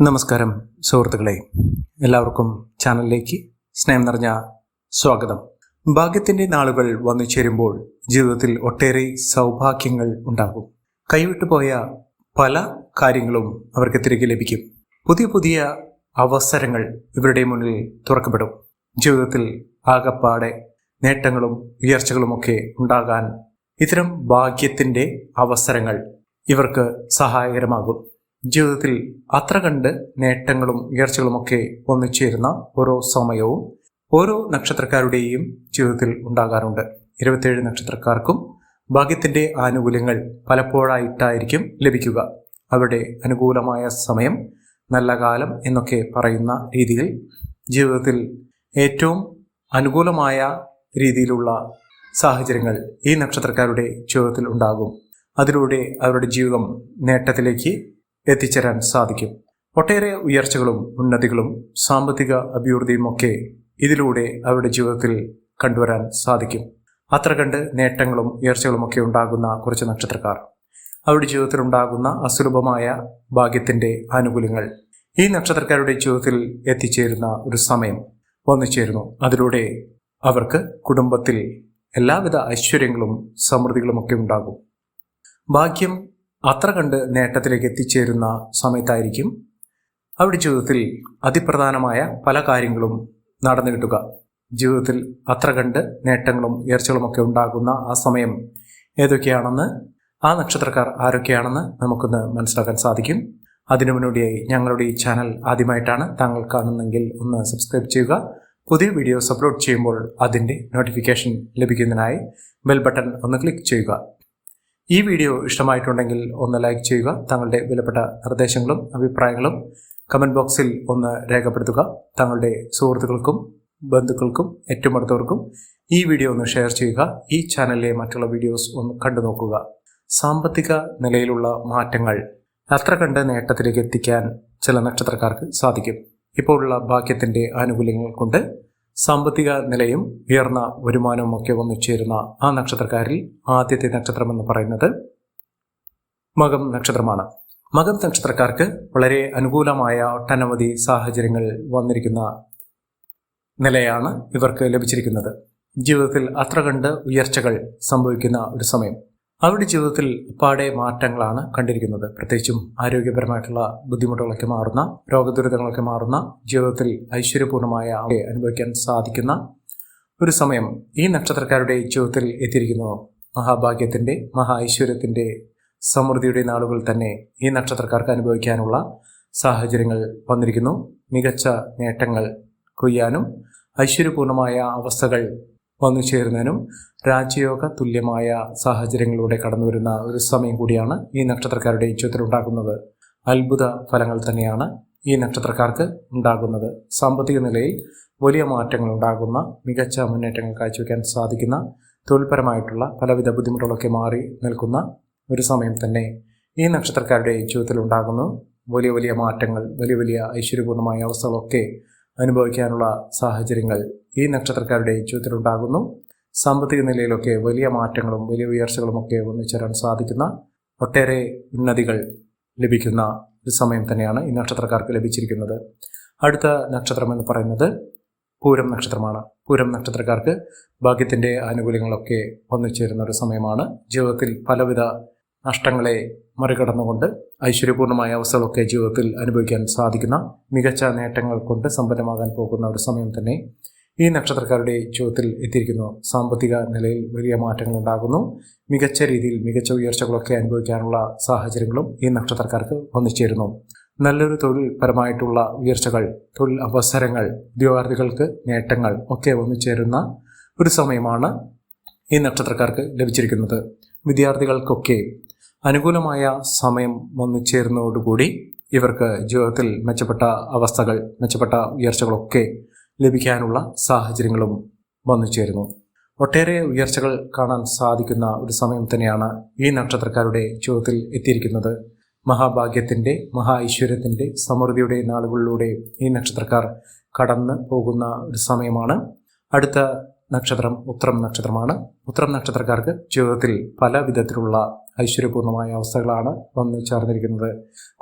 നമസ്കാരം സുഹൃത്തുക്കളെ. എല്ലാവർക്കും ചാനലിലേക്ക് സ്നേഹം നിറഞ്ഞ സ്വാഗതം. ഭാഗ്യത്തിന്റെ നാളുകൾ വന്നു ചേരുമ്പോൾ ജീവിതത്തിൽ ഒട്ടേറെ സൗഭാഗ്യങ്ങൾ ഉണ്ടാകും. കൈവിട്ടു പോയ പല കാര്യങ്ങളും അവർക്ക് തിരികെ ലഭിക്കും. പുതിയ പുതിയ അവസരങ്ങൾ ഇവരുടെ മുന്നിൽ തുറക്കപ്പെടും. ജീവിതത്തിൽ ആകപ്പാടെ നേട്ടങ്ങളും ഉയർച്ചകളുമൊക്കെ ഉണ്ടാകാൻ ഇത്തരം ഭാഗ്യത്തിന്റെ അവസരങ്ങൾ ഇവർക്ക് സഹായകരമാകും. ജീവിതത്തിൽ അത്ര കണ്ട് നേട്ടങ്ങളും ഉയർച്ചകളുമൊക്കെ ഒന്നിച്ചേരുന്ന ഓരോ സമയവും ഓരോ നക്ഷത്രക്കാരുടെയും ജീവിതത്തിൽ ഉണ്ടാകാറുണ്ട്. ഇരുപത്തേഴ് നക്ഷത്രക്കാർക്കും ഭാഗ്യത്തിന്റെ ആനുകൂല്യങ്ങൾ പലപ്പോഴായിട്ടായിരിക്കും ലഭിക്കുക. അവരുടെ അനുകൂലമായ സമയം നല്ല കാലം എന്നൊക്കെ പറയുന്ന രീതിയിൽ ജീവിതത്തിൽ ഏറ്റവും അനുകൂലമായ രീതിയിലുള്ള സാഹചര്യങ്ങൾ ഈ നക്ഷത്രക്കാരുടെ ജീവിതത്തിൽ ഉണ്ടാകും. അതിലൂടെ അവരുടെ ജീവിതം നേട്ടത്തിലേക്ക് എത്തിച്ചേരാൻ സാധിക്കും. ഒട്ടേറെ ഉയർച്ചകളും ഉന്നതികളും സാമ്പത്തിക അഭിവൃദ്ധിയുമൊക്കെ ഇതിലൂടെ അവരുടെ ജീവിതത്തിൽ കണ്ടുവരാൻ സാധിക്കും. അത്ര കണ്ട് നേട്ടങ്ങളും ഉയർച്ചകളും ഒക്കെ ഉണ്ടാകുന്ന കുറച്ച് നക്ഷത്രക്കാർ. അവരുടെ ജീവിതത്തിൽ ഉണ്ടാകുന്ന അസുലഭമായ ഭാഗ്യത്തിന്റെ ആനുകൂല്യങ്ങൾ ഈ നക്ഷത്രക്കാരുടെ ജീവിതത്തിൽ എത്തിച്ചേരുന്ന ഒരു സമയം വന്നു ചേരുന്നു. അതിലൂടെ അവർക്ക് കുടുംബത്തിൽ എല്ലാവിധ ഐശ്വര്യങ്ങളും സമൃദ്ധികളും ഒക്കെ ഉണ്ടാകും. ഭാഗ്യം അത്ര കണ്ട് നേട്ടത്തിലേക്ക് എത്തിച്ചേരുന്ന സമയത്തായിരിക്കും അവരുടെ ജീവിതത്തിൽ അതിപ്രധാനമായ പല കാര്യങ്ങളും നടന്നു കിട്ടുക. ജീവിതത്തിൽ അത്ര കണ്ട് നേട്ടങ്ങളും ഉയർച്ചകളുമൊക്കെ ഉണ്ടാകുന്ന ആ സമയം ഏതൊക്കെയാണെന്ന് ആ നക്ഷത്രക്കാർ ആരൊക്കെയാണെന്ന് നമുക്കൊന്ന് മനസ്സിലാക്കാൻ സാധിക്കും. അതിനു മുന്നോടിയായി ഞങ്ങളുടെ ഈ ചാനൽ ആദ്യമായിട്ടാണ് താങ്കൾ കാണുന്നെങ്കിൽ ഒന്ന് സബ്സ്ക്രൈബ് ചെയ്യുക. പുതിയ വീഡിയോസ് അപ്ലോഡ് ചെയ്യുമ്പോൾ അതിന്റെ നോട്ടിഫിക്കേഷൻ ലഭിക്കുന്നതിനായി ബെൽ ബട്ടൺ ഒന്ന് ക്ലിക്ക് ചെയ്യുക. ഈ വീഡിയോ ഇഷ്ടമായിട്ടുണ്ടെങ്കിൽ ഒന്ന് ലൈക്ക് ചെയ്യുക തങ്ങളുടെ വിലപ്പെട്ട നിർദ്ദേശങ്ങളും അഭിപ്രായങ്ങളും കമന്റ് ബോക്സിൽ ഒന്ന് രേഖപ്പെടുത്തുക. തങ്ങളുടെ സുഹൃത്തുക്കൾക്കും ബന്ധുക്കൾക്കും ഏറ്റവും അടുത്തവർക്കും ഈ വീഡിയോ ഒന്ന് ഷെയർ ചെയ്യുക ഈ ചാനലിലെ മറ്റുള്ള വീഡിയോസ് ഒന്ന് കണ്ടു നോക്കുക. സാമ്പത്തിക നിലയിലുള്ള മാറ്റങ്ങൾ അത്ര കണ്ട് നേട്ടത്തിലേക്ക് എത്തിക്കാൻ ചില നക്ഷത്രക്കാർക്ക് സാധിക്കും. ഇപ്പോഴുള്ള ഭാഗ്യത്തിന്റെ ആനുകൂല്യങ്ങൾ കൊണ്ട് സാമ്പത്തിക നിലയും ഉയർന്ന വരുമാനവും ഒക്കെ വന്നു ചേരുന്ന ആ നക്ഷത്രക്കാരിൽ ആദ്യത്തെ നക്ഷത്രം എന്ന് പറയുന്നത് മകം നക്ഷത്രമാണ്. മകം നക്ഷത്രക്കാർക്ക് വളരെ അനുകൂലമായ ഒട്ടനവധി സാഹചര്യങ്ങൾ വന്നിരിക്കുന്ന നിലയാണ് ഇവർക്ക് ലഭിച്ചിരിക്കുന്നത്. ജീവിതത്തിൽ അത്ര കണ്ട് ഉയർച്ചകൾ സംഭവിക്കുന്ന ഒരു സമയം. അവരുടെ ജീവിതത്തിൽ പാടെ മാറ്റങ്ങളാണ് കണ്ടിരിക്കുന്നത്. പ്രത്യേകിച്ചും ആരോഗ്യപരമായിട്ടുള്ള ബുദ്ധിമുട്ടുകളൊക്കെ മാറുന്ന രോഗദുരിതങ്ങളൊക്കെ മാറുന്ന ജീവിതത്തിൽ ഐശ്വര്യപൂർണമായ അനുഭവിക്കാൻ സാധിക്കുന്ന ഒരു സമയം ഈ നക്ഷത്രക്കാരുടെ ജീവിതത്തിൽ എത്തിയിരിക്കുന്നു. മഹാഭാഗ്യത്തിന്റെ മഹാ ഐശ്വര്യത്തിന്റെ സമൃദ്ധിയുടെ നാളുകൾ തന്നെ ഈ നക്ഷത്രക്കാർക്ക് അനുഭവിക്കാനുള്ള സാഹചര്യങ്ങൾ വന്നിരിക്കുന്നു. മികച്ച നേട്ടങ്ങൾ കൊയ്യാനും ഐശ്വര്യപൂർണമായ അവസ്ഥകൾ വന്നു ചേരുന്നതിനും രാജയോഗ തുല്യമായ സാഹചര്യങ്ങളിലൂടെ കടന്നു വരുന്ന ഒരു സമയം കൂടിയാണ് ഈ നക്ഷത്രക്കാരുടെ ജീവിതത്തിൽ ഉണ്ടാകുന്നത്. അത്ഭുത ഫലങ്ങൾ തന്നെയാണ് ഈ നക്ഷത്രക്കാർക്ക് ഉണ്ടാകുന്നത്. സാമ്പത്തിക നിലയിൽ വലിയ മാറ്റങ്ങൾ ഉണ്ടാകുന്ന മികച്ച മുന്നേറ്റങ്ങൾ കാഴ്ചവെക്കാൻ സാധിക്കുന്ന തൊഴിൽപരമായിട്ടുള്ള പലവിധ ബുദ്ധിമുട്ടുകളൊക്കെ മാറി നിൽക്കുന്ന ഒരു സമയം തന്നെ ഈ നക്ഷത്രക്കാരുടെ ജീവിതത്തിൽ ഉണ്ടാകുന്നു. വലിയ വലിയ മാറ്റങ്ങൾ വലിയ വലിയ ഐശ്വര്യപൂർണമായ അവസ്ഥകളൊക്കെ അനുഭവിക്കാനുള്ള സാഹചര്യങ്ങൾ ഈ നക്ഷത്രക്കാരുടെ ജീവിതത്തിലുണ്ടാകുന്നു. സാമ്പത്തിക നിലയിലൊക്കെ വലിയ മാറ്റങ്ങളും വലിയ ഉയർച്ചകളും ഒക്കെ ഒന്നിച്ചേരാൻ സാധിക്കുന്ന ഒട്ടേറെ ഉന്നതികൾ ലഭിക്കുന്ന ഒരു സമയം തന്നെയാണ് ഈ നക്ഷത്രക്കാർക്ക് ലഭിച്ചിരിക്കുന്നത്. അടുത്ത നക്ഷത്രം എന്ന് പറയുന്നത് പൂരം നക്ഷത്രമാണ്. പൂരം നക്ഷത്രക്കാർക്ക് ഭാഗ്യത്തിന്റെ ആനുകൂല്യങ്ങളൊക്കെ ഒന്നിച്ചേരുന്ന ഒരു സമയമാണ്. ജീവിതത്തിൽ പലവിധ നഷ്ടങ്ങളെ മറികടന്നുകൊണ്ട് ഐശ്വര്യപൂർണമായ അവസ്ഥകളൊക്കെ ജീവിതത്തിൽ അനുഭവിക്കാൻ സാധിക്കുന്ന മികച്ച നേട്ടങ്ങൾ കൊണ്ട് സമ്പന്നമാകാൻ പോകുന്ന ഒരു സമയം തന്നെ ഈ നക്ഷത്രക്കാരുടെ ജീവിതത്തിൽ എത്തിയിരിക്കുന്നു. സാമ്പത്തിക നിലയിൽ വലിയ മാറ്റങ്ങൾ ഉണ്ടാകുന്നു. മികച്ച രീതിയിൽ മികച്ച ഉയർച്ചകളൊക്കെ അനുഭവിക്കാനുള്ള സാഹചര്യങ്ങളും ഈ നക്ഷത്രക്കാർക്ക് വന്നിച്ചേരുന്നു നല്ലൊരു തൊഴിൽ പരമായിട്ടുള്ള ഉയർച്ചകൾ തൊഴിൽ അവസരങ്ങൾ ഉദ്യോഗാർത്ഥികൾക്ക് നേട്ടങ്ങൾ ഒക്കെ ഒന്നിച്ചേരുന്ന ഒരു സമയമാണ് ഈ നക്ഷത്രക്കാർക്ക് ലഭിച്ചിരിക്കുന്നത്. വിദ്യാർത്ഥികൾക്കൊക്കെ അനുകൂലമായ സമയം വന്നു ചേരുന്നതോടുകൂടി ഇവർക്ക് ജീവിതത്തിൽ മെച്ചപ്പെട്ട അവസ്ഥകൾ മെച്ചപ്പെട്ട ഉയർച്ചകളൊക്കെ ലഭിക്കാനുള്ള സാഹചര്യങ്ങളും വന്നു ചേരുന്നു. ഒട്ടേറെ ഉയർച്ചകൾ കാണാൻ സാധിക്കുന്ന ഒരു സമയം തന്നെയാണ് ഈ നക്ഷത്രക്കാരുടെ ജീവിതത്തിൽ എത്തിയിരിക്കുന്നത്. മഹാഭാഗ്യത്തിന്റെ മഹാ ഐശ്വര്യത്തിന്റെ സമൃദ്ധിയുടെ നാളുകളിലൂടെ ഈ നക്ഷത്രക്കാർ കടന്നു പോകുന്ന ഒരു സമയമാണ്. അടുത്ത നക്ഷത്രം ഉത്രം നക്ഷത്രമാണ്. ഉത്രം നക്ഷത്രക്കാർക്ക് ജീവിതത്തിൽ പല വിധത്തിലുള്ള ഐശ്വര്യപൂർണമായ അവസ്ഥകളാണ് വന്നു ചേർന്നിരിക്കുന്നത്.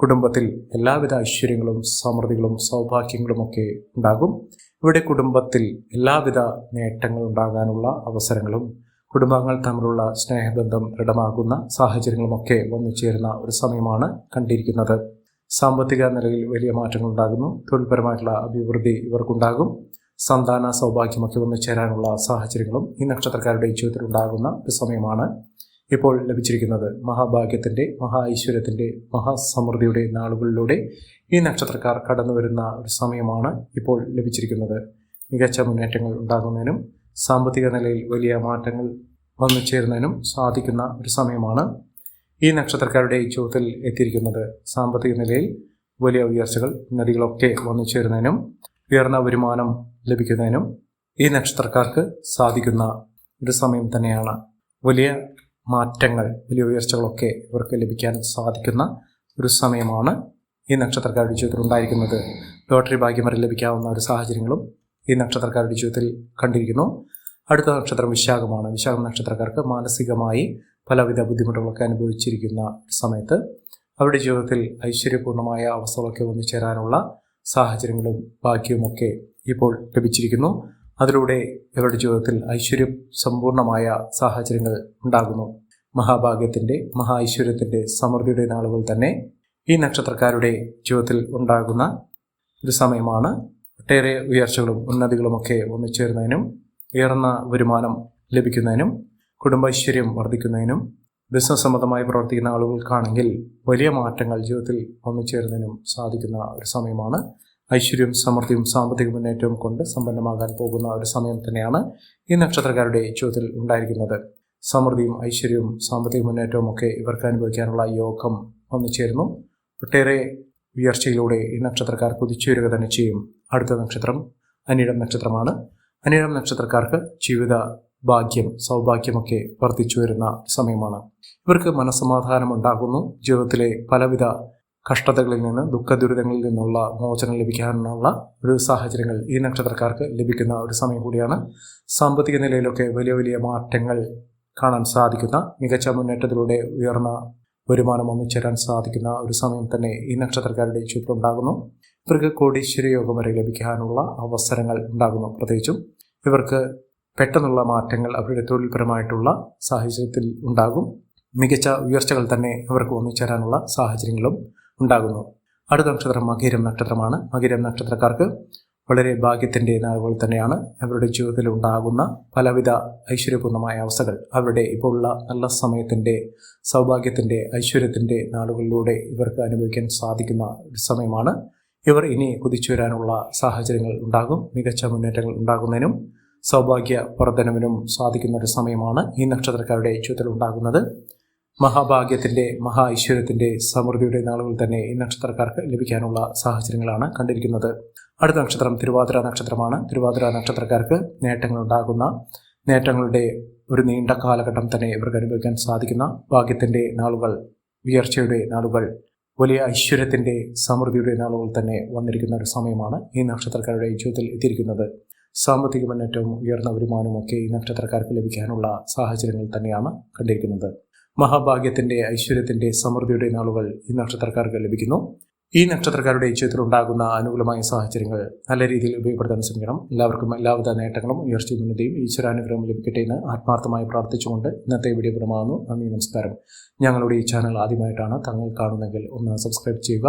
കുടുംബത്തിൽ എല്ലാവിധ ഐശ്വര്യങ്ങളും സമൃദ്ധികളും സൗഭാഗ്യങ്ങളും ഒക്കെ ഉണ്ടാകും. ഇവിടെ കുടുംബത്തിൽ എല്ലാവിധ നേട്ടങ്ങൾ ഉണ്ടാകാനുള്ള അവസരങ്ങളും കുടുംബങ്ങൾ തമ്മിലുള്ള സ്നേഹബന്ധം ദൃഢമാകുന്ന സാഹചര്യങ്ങളുമൊക്കെ വന്നു ചേരുന്ന ഒരു സമയമാണ് കണ്ടിരിക്കുന്നത്. സാമ്പത്തിക നിലയിൽ വലിയ മാറ്റങ്ങൾ ഉണ്ടാകുന്നു. തൊഴിൽപരമായിട്ടുള്ള അഭിവൃദ്ധി ഇവർക്കുണ്ടാകും. സന്താന സൗഭാഗ്യമൊക്കെ വന്നു ചേരാനുള്ള സാഹചര്യങ്ങളും ഈ നക്ഷത്രക്കാരുടെ ജീവിതത്തിൽ ഉണ്ടാകുന്ന ഒരു സമയമാണ് ഇപ്പോൾ ലഭിച്ചിരിക്കുന്നത്. മഹാഭാഗ്യത്തിന്റെ മഹാ ഐശ്വര്യത്തിന്റെ മഹാസമൃദ്ധിയുടെ നാളുകളിലൂടെ ഈ നക്ഷത്രക്കാർ കടന്നു വരുന്ന ഒരു സമയമാണ് ഇപ്പോൾ ലഭിച്ചിരിക്കുന്നത്. മികച്ച മുന്നേറ്റങ്ങൾ ഉണ്ടാകുന്നതിനും സാമ്പത്തിക നിലയിൽ വലിയ മാറ്റങ്ങൾ വന്നു ചേരുന്നതിനും സാധിക്കുന്ന ഒരു സമയമാണ് ഈ നക്ഷത്രക്കാരുടെ ജീവിതത്തിൽ എത്തിയിരിക്കുന്നത്. സാമ്പത്തിക നിലയിൽ വലിയ ഉയർച്ചകൾ ഉന്നതികളൊക്കെ വന്നു ചേരുന്നതിനും ഉയർന്ന വരുമാനം ലഭിക്കുന്നതിനും ഈ നക്ഷത്രക്കാർക്ക് സാധിക്കുന്ന ഒരു സമയം തന്നെയാണ് വലിയ മാറ്റങ്ങൾ വലിയ ഉയർച്ചകളൊക്കെ ഇവർക്ക് ലഭിക്കാൻ സാധിക്കുന്ന ഒരു സമയമാണ് ഈ നക്ഷത്രക്കാരുടെ ജീവിതത്തിൽ ഉണ്ടായിരിക്കുന്നത്. ലോട്ടറി ഭാഗ്യം വരെ ലഭിക്കാവുന്ന ഒരു സാഹചര്യങ്ങളും ഈ നക്ഷത്രക്കാരുടെ ജീവിതത്തിൽ കണ്ടിരിക്കുന്നു. അടുത്ത നക്ഷത്രം വിശാഖമാണ്. വിശാഖം നക്ഷത്രക്കാർക്ക് മാനസികമായി പലവിധ ബുദ്ധിമുട്ടുകളൊക്കെ അനുഭവിച്ചിരിക്കുന്ന സമയത്ത് അവരുടെ ജീവിതത്തിൽ ഐശ്വര്യപൂർണമായ അവസ്ഥകളൊക്കെ വന്നു ചേരാനുള്ള സാഹചര്യങ്ങളും ഭാഗ്യവുമൊക്കെ ഇപ്പോൾ ലഭിച്ചിരിക്കുന്നു. അതിലൂടെ ഇവരുടെ ജീവിതത്തിൽ ഐശ്വര്യം സമ്പൂർണമായ സാഹചര്യങ്ങൾ ഉണ്ടാകുന്നു. മഹാഭാഗ്യത്തിന്റെ മഹാ ഐശ്വര്യത്തിന്റെ സമൃദ്ധിയുടെ നാളുകൾ തന്നെ ഈ നക്ഷത്രക്കാരുടെ ജീവിതത്തിൽ ഉണ്ടാകുന്ന ഒരു സമയമാണ്. ഒട്ടേറെ ഉയർച്ചകളും ഉന്നതികളുമൊക്കെ ഒന്നിച്ചേരുന്നതിനും ഉയർന്ന വരുമാനം ലഭിക്കുന്നതിനും കുടുംബൈശ്വര്യം വർദ്ധിക്കുന്നതിനും ബിസിനസ് സംബന്ധമായി പ്രവർത്തിക്കുന്ന ആളുകൾക്കാണെങ്കിൽ വലിയ മാറ്റങ്ങൾ ജീവിതത്തിൽ ഒന്നിച്ചേരുന്നതിനും സാധിക്കുന്ന ഒരു സമയമാണ്. ഐശ്വര്യവും സമൃദ്ധിയും സാമ്പത്തിക മുന്നേറ്റവും കൊണ്ട് സമ്പന്നമാകാൻ പോകുന്ന ഒരു സമയം തന്നെയാണ് ഈ നക്ഷത്രക്കാരുടെ ജീവിതത്തിൽ ഉണ്ടായിരിക്കുന്നത്. സമൃദ്ധിയും ഐശ്വര്യവും സാമ്പത്തിക മുന്നേറ്റവും ഒക്കെ ഇവർക്ക് അനുഭവിക്കാനുള്ള യോഗം ഒന്നിച്ചേരുന്നു ഒട്ടേറെ ഉയർച്ചയിലൂടെ ഈ നക്ഷത്രക്കാർ കുതിച്ചുയരുക തന്നെ ചെയ്യും. അടുത്ത നക്ഷത്രം അനിഴം നക്ഷത്രമാണ്. അനിഴം നക്ഷത്രക്കാർക്ക് ജീവിത ഭാഗ്യം സൗഭാഗ്യമൊക്കെ വർദ്ധിച്ചു വരുന്ന സമയമാണ്. ഇവർക്ക് മനസ്സമാധാനം ഉണ്ടാകുന്നു. ജീവിതത്തിലെ പലവിധ കഷ്ടതകളിൽ നിന്ന് ദുഃഖ ദുരിതങ്ങളിൽ നിന്നുള്ള മോചനം ലഭിക്കാനുള്ള ഒരു സാഹചര്യങ്ങൾ ഈ നക്ഷത്രക്കാർക്ക് ലഭിക്കുന്ന ഒരു സമയം കൂടിയാണ്. സാമ്പത്തിക നിലയിലൊക്കെ വലിയ വലിയ മാറ്റങ്ങൾ കാണാൻ സാധിക്കുന്ന മികച്ച മുന്നേറ്റത്തിലൂടെ ഉയർന്ന വരുമാനം ഒന്നിച്ചേരാൻ സാധിക്കുന്ന ഒരു സമയം തന്നെ ഈ നക്ഷത്രക്കാരുടെ ചുറ്റുണ്ടാകുന്നു ഇവർക്ക് കോടീശ്വര യോഗം വരെ ലഭിക്കാനുള്ള അവസരങ്ങൾ ഉണ്ടാകുന്നു പ്രത്യേകിച്ചും. ഇവർക്ക് പെട്ടെന്നുള്ള മാറ്റങ്ങൾ അവരുടെ തൊഴിൽപരമായിട്ടുള്ള സാഹചര്യത്തിൽ ഉണ്ടാകും. മികച്ച ഉയർച്ചകൾ തന്നെ ഇവർക്ക് ഒന്നിച്ചേരാനുള്ള സാഹചര്യങ്ങളും ഉണ്ടാകുന്നു. അടുത്ത നക്ഷത്രം മകീരം നക്ഷത്രമാണ്. മകീരം നക്ഷത്രക്കാർക്ക് വളരെ ഭാഗ്യത്തിന്റെ നാളുകൾ തന്നെയാണ് അവരുടെ ജീവിതത്തിൽ ഉണ്ടാകുന്ന പലവിധ ഐശ്വര്യപൂർണമായ അവസ്ഥകൾ. അവരുടെ ഇപ്പോഴുള്ള നല്ല സമയത്തിന്റെ സൗഭാഗ്യത്തിന്റെ ഐശ്വര്യത്തിന്റെ നാളുകളിലൂടെ ഇവർക്ക് അനുഭവിക്കാൻ സാധിക്കുന്ന ഒരു സമയമാണ്. ഇവർ ഇനി കുതിച്ചു വരാനുള്ള സാഹചര്യങ്ങൾ ഉണ്ടാകും. മികച്ച മുന്നേറ്റങ്ങൾ ഉണ്ടാകുന്നതിനും സൗഭാഗ്യ വർധനവിനും സാധിക്കുന്ന ഒരു സമയമാണ് ഈ നക്ഷത്രക്കാരുടെ ഉണ്ടാകുന്നത് മഹാഭാഗ്യത്തിന്റെ മഹാ ഐശ്വര്യത്തിന്റെ സമൃദ്ധിയുടെ നാളുകൾ തന്നെ ഈ നക്ഷത്രക്കാർക്ക് ലഭിക്കാനുള്ള സാഹചര്യങ്ങളാണ് കണ്ടിരിക്കുന്നത്. അടുത്ത നക്ഷത്രം തിരുവാതിര നക്ഷത്രമാണ്. തിരുവാതിര നക്ഷത്രക്കാർക്ക് നേട്ടങ്ങൾ ഉണ്ടാകുന്ന നേട്ടങ്ങളുടെ ഒരു നീണ്ട കാലഘട്ടം തന്നെ ഇവർക്ക് അനുഭവിക്കാൻ സാധിക്കുന്ന ഭാഗ്യത്തിന്റെ നാളുകൾ ഉയർച്ചയുടെ നാളുകൾ വലിയ ഐശ്വര്യത്തിന്റെ സമൃദ്ധിയുടെ നാളുകൾ തന്നെ വന്നിരിക്കുന്ന ഒരു സമയമാണ് ഈ നക്ഷത്രക്കാരുടെ ജീവിതത്തിൽ എത്തിയിരിക്കുന്നത്. സാമ്പത്തിക മുന്നേറ്റവും ഉയർന്ന വരുമാനമൊക്കെ ഈ നക്ഷത്രക്കാർക്ക് ലഭിക്കാനുള്ള സാഹചര്യങ്ങൾ തന്നെയാണ് കണ്ടിരിക്കുന്നത്. മഹാഭാഗ്യത്തിന്റെ ഐശ്വര്യത്തിന്റെ സമൃദ്ധിയുടെ നാളുകൾ ഈ നക്ഷത്രക്കാർക്ക് ലഭിക്കുന്നു. ഈ നക്ഷത്രക്കാരുടെ ജീവിതത്തിൽ ഉണ്ടാകുന്ന അനുകൂലമായ സാഹചര്യങ്ങൾ നല്ല രീതിയിൽ ഉപയോഗപ്പെടുത്താൻ ശ്രമിക്കണം. എല്ലാവർക്കും എല്ലാവിധ നേട്ടങ്ങളും ഉയർച്ചയും ഉന്നതിയും ഈശ്വരാനുഗ്രഹം ലഭിക്കട്ടെ എന്ന് ആത്മാർത്ഥമായി പ്രാർത്ഥിച്ചുകൊണ്ട് ഇന്നത്തെ വീഡിയോ പ്രമാകുന്നു നന്ദി നമസ്കാരം. ഞങ്ങളുടെ ഈ ചാനൽ ആദ്യമായിട്ടാണ് തങ്ങൾ കാണുന്നെങ്കിൽ ഒന്ന് സബ്സ്ക്രൈബ് ചെയ്യുക.